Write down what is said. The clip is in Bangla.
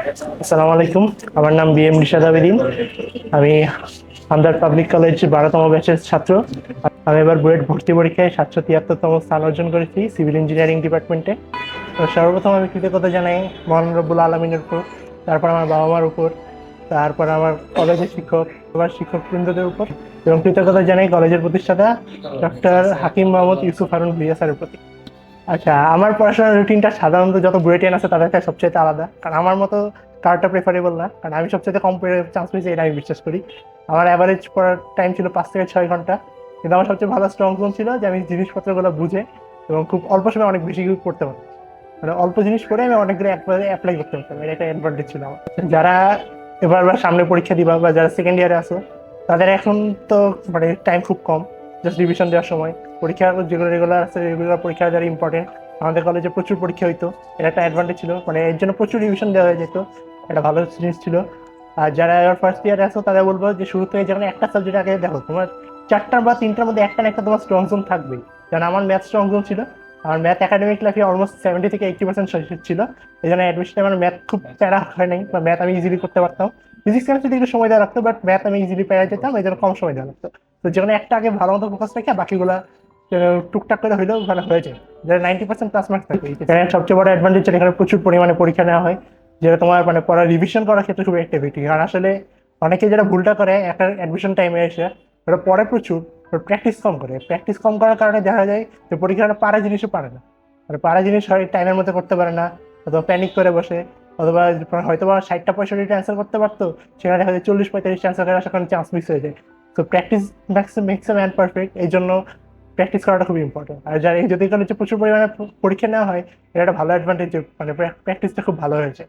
আসসালামু আলাইকুম। আমার নাম বি এম রিশাদ আবেদিন। আমি আমদার পাবলিক কলেজ বারোতম ব্যাচের ছাত্র। আমি এবার বুয়েট ভর্তি পরীক্ষায় সাতশো তিয়াত্তরতম স্থান অর্জন করেছি সিভিল ইঞ্জিনিয়ারিং ডিপার্টমেন্টে। তো সর্বপ্রথম আমি কৃতজ্ঞতা জানাই মহান রব্বুল আলমিনের উপর, তারপর আমার বাবা মার উপর, তারপর আমার কলেজের শিক্ষক, আমার শিক্ষক বৃন্দদের উপর। এবং কৃতজ্ঞতা জানাই কলেজের প্রতিষ্ঠাতা ডক্টর হাকিম মোহাম্মদ ইউসুফ হারুন ভুইয়া স্যারের প্রতি। আচ্ছা আমার পড়াশোনার রুটিনটা সাধারণত যত বুয়েটিয়ান আছে তাদের কাছে সবচেয়ে আলাদা। কারণ আমার মতো কারটা প্রেফারেবল না। কারণ আমি সবচেয়ে কম চান্স পেয়েছি, এটা আমি বিশ্বাস করি। আমার অ্যাভারেজ পড়ার টাইম ছিল পাঁচ থেকে ছয় ঘণ্টা। কিন্তু আমার সবচেয়ে ভালো স্ট্রং জোন ছিল যে আমি জিনিসপত্রগুলো বুঝে এবং খুব অল্প সময় অনেক বেশি করতে পারতাম। মানে অল্প জিনিস পড়ে আমি অনেকগুলো অ্যাপ্লাই করতে পারতাম। এটা একটা অ্যাডভান্টেজ ছিল আমার। যারা এবার সামনে পরীক্ষা দিবা বা যারা সেকেন্ড ইয়ারে আসো তাদের এখন তো মানে টাইম খুব কম। জাস্ট রিভিশন দেওয়ার সময়। পরীক্ষা যেগুলো রেগুলার আছে রেগুলার পরীক্ষা যারা ইম্পর্টেন্ট আমাদের কলেজে প্রচুর পরীক্ষা হইতো। এটা একটা অ্যাডভান্টেজ ছিল। মানে এর জন্য প্রচুর রিভিশন দেওয়া হয়ে যেত। এটা ভালো জিনিস ছিল। আর যারা এবার ফার্স্ট ইয়ারে আসো তাদের বলব যে শুরু থেকে যেখানে একটা সাবজেক্ট আগে দেখো, তোমার চারটার বা তিনটার মধ্যে একটা না একটা তোমার স্ট্রং জোন থাকবেই। কারণ আমার ম্যাথ স্ট্রং জোন ছিল। আমার ম্যাথ একাডেমিক লাইফে অলমোস্ট সেভেন্টি থেকে এইটি পার্সেন্ট ছিল। এই জন্য অ্যাডমিশনে আমার ম্যাথ খুব প্যারা হয় নাই, বা ম্যাথ আমি ইজিলি করতে পারতাম। ফিজিক্স কেমিস্ট্রি একটু সময় দেওয়া লাগতো বাট ম্যাথ আমি ইজিলি পেয়ে যেতাম, এই জন্য কম সময় দেওয়া লাগতো। তো যেখানে একটা আগে ভালো মতো ফোকাস রেখে বাকিগুলা টুকটাক করে হইলেও ভালো হয়ে যায়। যারা নাইনটি পার্সেন্ট প্লাস মার্কস থাকে এখানে সবচেয়ে বড় অ্যাডভান্টেজ এখানে প্রচুর পরিমাণে পরীক্ষা নেওয়া হয়, যেটা তোমার মানে পড়া রিভিশন করার ক্ষেত্রে খুব অ্যাক্টিভিটি আর আসলে অনেকে যারা ভুলটা করে, একটা অ্যাডমিশন টাইমে এসে, ওরা পড়ে প্রচুর প্র্যাকটিস কম করে। প্র্যাকটিস কম করার কারণে দেখা যায় যে পরীক্ষাটা পারা জিনিসও পারে না। মানে পারা জিনিস হয় টাইমের মধ্যে করতে পারে না, অথবা প্যানিক করে বসে, অথবা হয়তো বা ষাটটা পঁয়ষট্টিটা অ্যান্সার করতে পারতো, সেখানে দেখা যায় চল্লিশ পঁয়তাল্লিশ অ্যান্সার করার সেখানে চান্স মিস হয়ে যায়। তো practice makes makes man perfect এই জন্য প্র্যাকটিস করাটা খুবই ইম্পর্টেন্ট আর যারা যদি হচ্ছে প্রচুর পরিমাণে পরীক্ষা নেওয়া হয়, এটা একটা ভালো অ্যাডভান্টেজ মানে প্র্যাকটিসটা খুব ভালো হয়েছে।